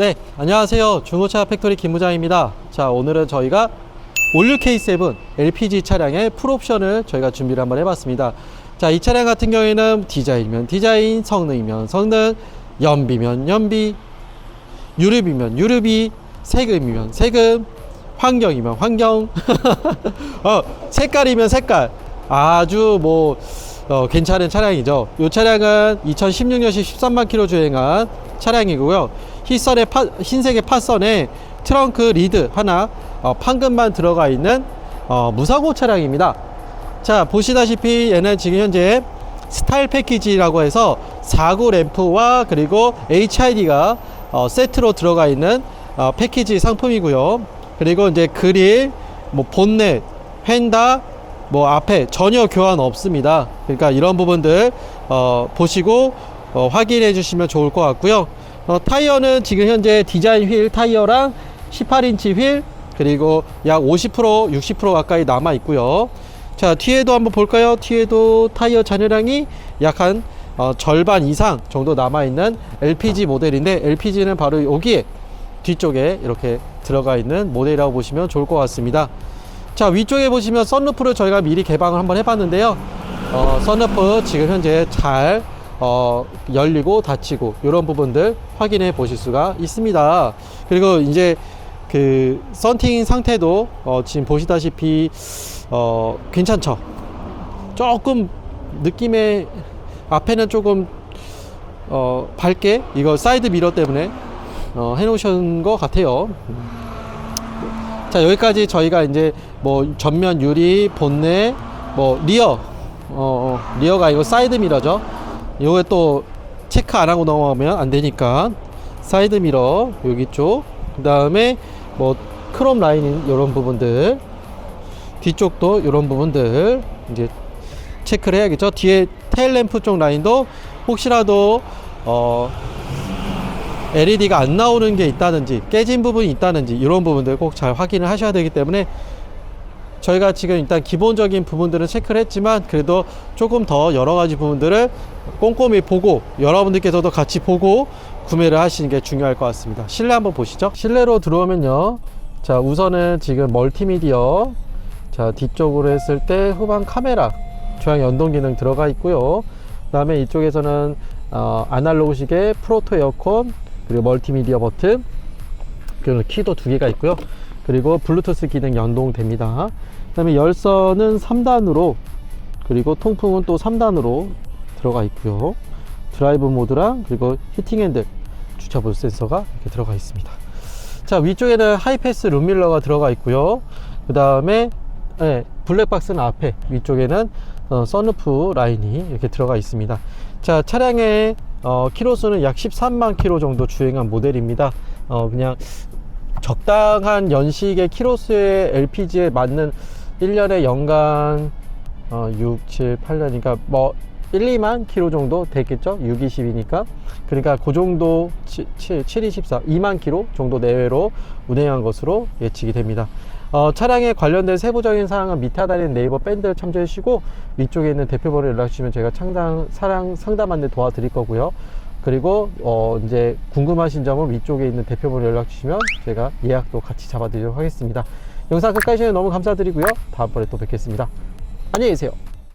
네, 안녕하세요. 중고차 팩토리 김부장입니다. 자, 오늘은 저희가 올류 K7 LPG 차량의 풀옵션을 저희가 준비를 한번 해봤습니다. 자, 이 차량 같은 경우에는 디자인이면 디자인, 성능이면 성능, 연비면 연비, 유럽이면 유럽이, 세금이면 세금, 환경이면 환경, 어, 색깔이면 색깔. 아주 뭐, 어, 괜찮은 차량이죠. 이 차량은 2016년식 13만 킬로 주행한 차량이고요. 흰선의 파, 흰색의 파선에 트렁크 리드 하나, 어, 판금만 들어가 있는 어, 무사고 차량입니다. 자, 보시다시피 얘는 지금 현재 스타일 패키지라고 해서 4구 램프와 그리고 HID가 어, 세트로 들어가 있는 어, 패키지 상품이고요. 그리고 이제 그릴, 뭐 본넷, 휀다, 뭐 앞에 전혀 교환 없습니다. 그러니까 이런 부분들 어, 보시고 어, 확인해 주시면 좋을 것 같고요. 어, 타이어는 지금 현재 디자인 휠 타이어랑 18인치 휠 그리고 약 50% 60% 가까이 남아 있고요. 자 뒤에도 한번 볼까요? 뒤에도 타이어 잔여량이 약한 어, 절반 이상 정도 남아 있는 LPG 모델인데 LPG는 바로 여기에 뒤쪽에 이렇게 들어가 있는 모델이라고 보시면 좋을 것 같습니다. 자 위쪽에 보시면 썬루프를 저희가 미리 개방을 한번 해봤는데요. 어, 썬루프 지금 현재 잘 어, 열리고 닫히고 이런 부분들 확인해 보실 수가 있습니다. 그리고 이제 그 썬팅 상태도 어, 지금 보시다시피 어, 괜찮죠. 조금 느낌의 앞에는 조금 어, 밝게 이거 사이드 미러 때문에 어, 해놓으신 것 같아요. 자 여기까지 저희가 이제 뭐 전면 유리 본넷 뭐 리어 어, 어, 리어가 아니고 사이드 미러죠 요게 또 체크 안 하고 넘어가면 안 되니까 사이드 미러 여기 쪽 그 다음에 뭐 크롬 라인인 이런 부분들 뒤쪽도 이런 부분들 이제 체크를 해야겠죠? 뒤에 테일 램프 쪽 라인도 혹시라도 어 LED가 안 나오는 게 있다든지 깨진 부분이 있다든지 이런 부분들 꼭 잘 확인을 하셔야 되기 때문에 저희가 지금 일단 기본적인 부분들은 체크를 했지만 그래도 조금 더 여러 가지 부분들을 꼼꼼히 보고 여러분들께서도 같이 보고 구매를 하시는 게 중요할 것 같습니다. 실내 한번 보시죠. 실내로 들어오면요. 자 우선은 지금 멀티미디어. 자 뒤쪽으로 했을 때 후방 카메라 조향 연동 기능 들어가 있고요. 그 다음에 이쪽에서는 어, 아날로그식의 프로토 에어컨 그리고 멀티미디어 버튼. 그리고 키도 두 개가 있고요 그리고 블루투스 기능 연동됩니다. 그 다음에 열선은 3단으로 그리고 통풍은 또 3단으로 들어가 있고요. 드라이브 모드랑 그리고 히팅 핸들 주차 보조 센서가 이렇게 들어가 있습니다. 자 위쪽에는 하이패스 룸밀러가 들어가 있고요. 그 다음에 네, 블랙박스는 앞에 위쪽에는 어, 썬루프 라인이 이렇게 들어가 있습니다. 자 차량의 어, 키로수는 약 13만 킬로 정도 주행한 모델입니다. 어, 그냥 적당한 연식의 키로수의 LPG에 맞는 1년에 연간 어, 6, 7, 8년이니까 뭐 1, 2만 킬로 정도 됐겠죠? 6, 20이니까. 그러니까 그 정도 7, 7, 7 24, 2만 킬로 정도 내외로 운행한 것으로 예측이 됩니다. 어, 차량에 관련된 세부적인 사항은 밑에 하단에 네이버 밴드를 참조해 주시고 위쪽에 있는 대표번호 연락 주시면 제가 창당 사랑 상담 안내 도와드릴 거고요. 그리고 어, 이제 궁금하신 점은 위쪽에 있는 대표번호 연락 주시면 제가 예약도 같이 잡아드리도록 하겠습니다. 영상 끝까지 시청해 너무 감사드리고요. 다음번에 또 뵙겠습니다. 안녕히 계세요.